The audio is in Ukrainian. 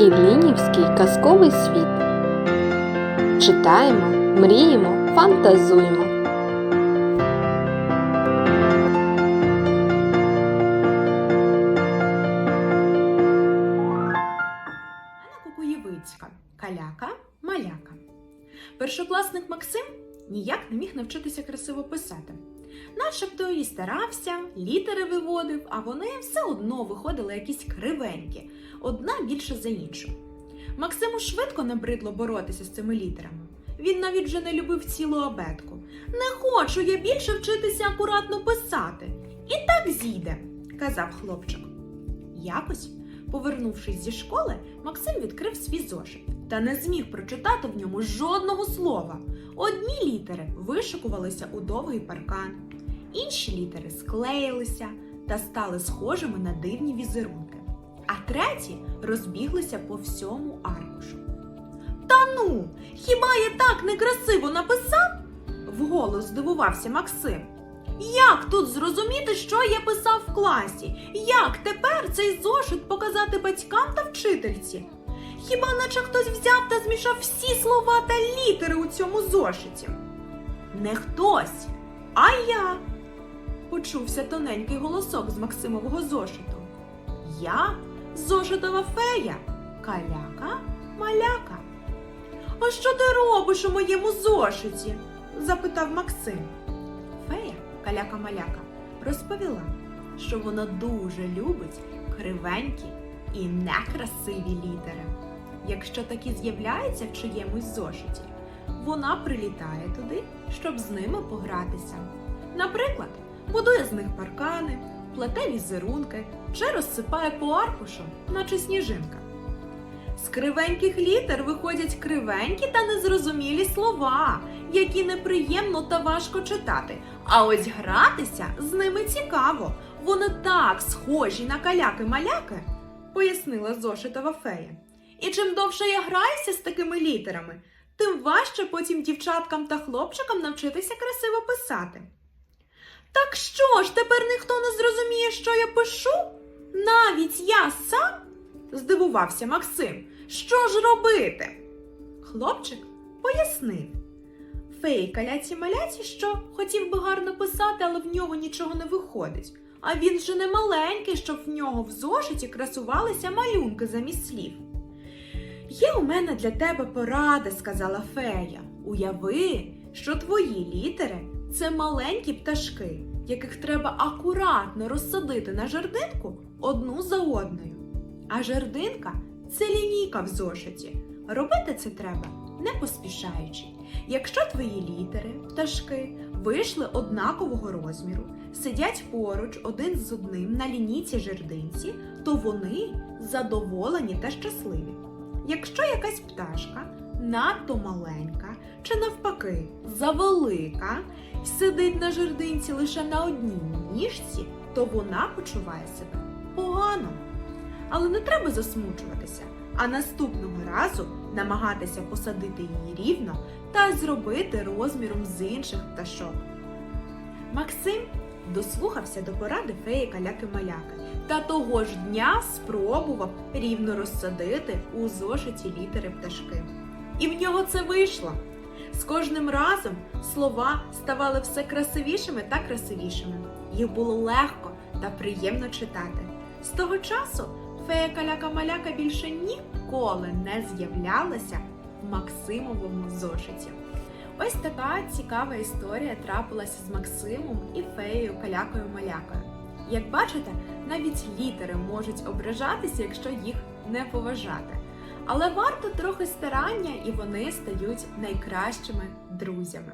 Іллінівський казковий світ. Читаємо, мріємо, фантазуємо. Кукуєвицька, каляка, маляка. Першокласник Максим ніяк не міг навчитися красиво писати. Начебто і старався, літери виводив, а вони все одно виходили якісь кривенькі, одна більше за іншу. Максиму швидко набридло боротися з цими літерами. Він навіть вже не любив цілу абетку. Не хочу я більше вчитися акуратно писати. І так зійде, казав хлопчик. Якось Повернувшись зі школи, Максим відкрив свій зошит та не зміг прочитати в ньому жодного слова. Одні літери вишикувалися у довгий паркан, інші літери склеїлися та стали схожими на дивні візерунки, а треті розбіглися по всьому аркушу. Та ну, хіба я так некрасиво написав? вголос здивувався Максим. Як тут зрозуміти, що я писав в класі? Як тепер цей зошит показати батькам та вчительці? Хіба наче хтось взяв та змішав всі слова та літери у цьому зошиті? Не хтось, а я. Почувся тоненький голосок з Максимового зошиту. Я зошитова фея, каляка, маляка. А що ти робиш у моєму зошиті? запитав Максим. Каляка-маляка розповіла, що вона дуже любить кривенькі і некрасиві літери. Якщо такі з'являються в чиємусь зошиті, вона прилітає туди, щоб з ними погратися. Наприклад, будує з них паркани, плете візерунки чи розсипає по аркушу, наче сніжинка. З кривеньких літер виходять кривенькі та незрозумілі слова, які неприємно та важко читати. А ось гратися з ними цікаво. Вони так схожі на каляки-маляки, пояснила зошитова фея. І чим довше я граюся з такими літерами, тим важче потім дівчаткам та хлопчикам навчитися красиво писати. Так що ж, тепер ніхто не зрозуміє, що я пишу? Навіть я сам? Здивувався Максим. Що ж робити? Хлопчик пояснив. Феї каляці маляці, що хотів би гарно писати, але в нього нічого не виходить. А він же не маленький, щоб в нього в зошиті красувалися малюнки замість слів. Є у мене для тебе порада, сказала фея. Уяви, що твої літери це маленькі пташки, яких треба акуратно розсадити на жердинку одну за одною. А жердинка це лінійка в зошиті. Робити це треба не поспішаючи. Якщо твої літери, пташки, вийшли однакового розміру, сидять поруч один з одним на лінійці жердинці, то вони задоволені та щасливі. Якщо якась пташка надто маленька чи навпаки завелика сидить на жердинці лише на одній ніжці, то вона почуває себе погано. Але не треба засмучуватися, а наступного разу намагатися посадити її рівно та зробити розміром з інших пташок. Максим дослухався до поради феї каляки-маляки та того ж дня спробував рівно розсадити у зошиті літери пташки. І в нього це вийшло. З кожним разом слова ставали все красивішими та красивішими. Їх було легко та приємно читати. З того часу фея каляка-маляка більше ніколи не з'являлася в Максимовому зошиті. Ось така цікава історія трапилася з Максимом і феєю калякою малякою. Як бачите, навіть літери можуть ображатися, якщо їх не поважати. Але варто трохи старання, і вони стають найкращими друзями.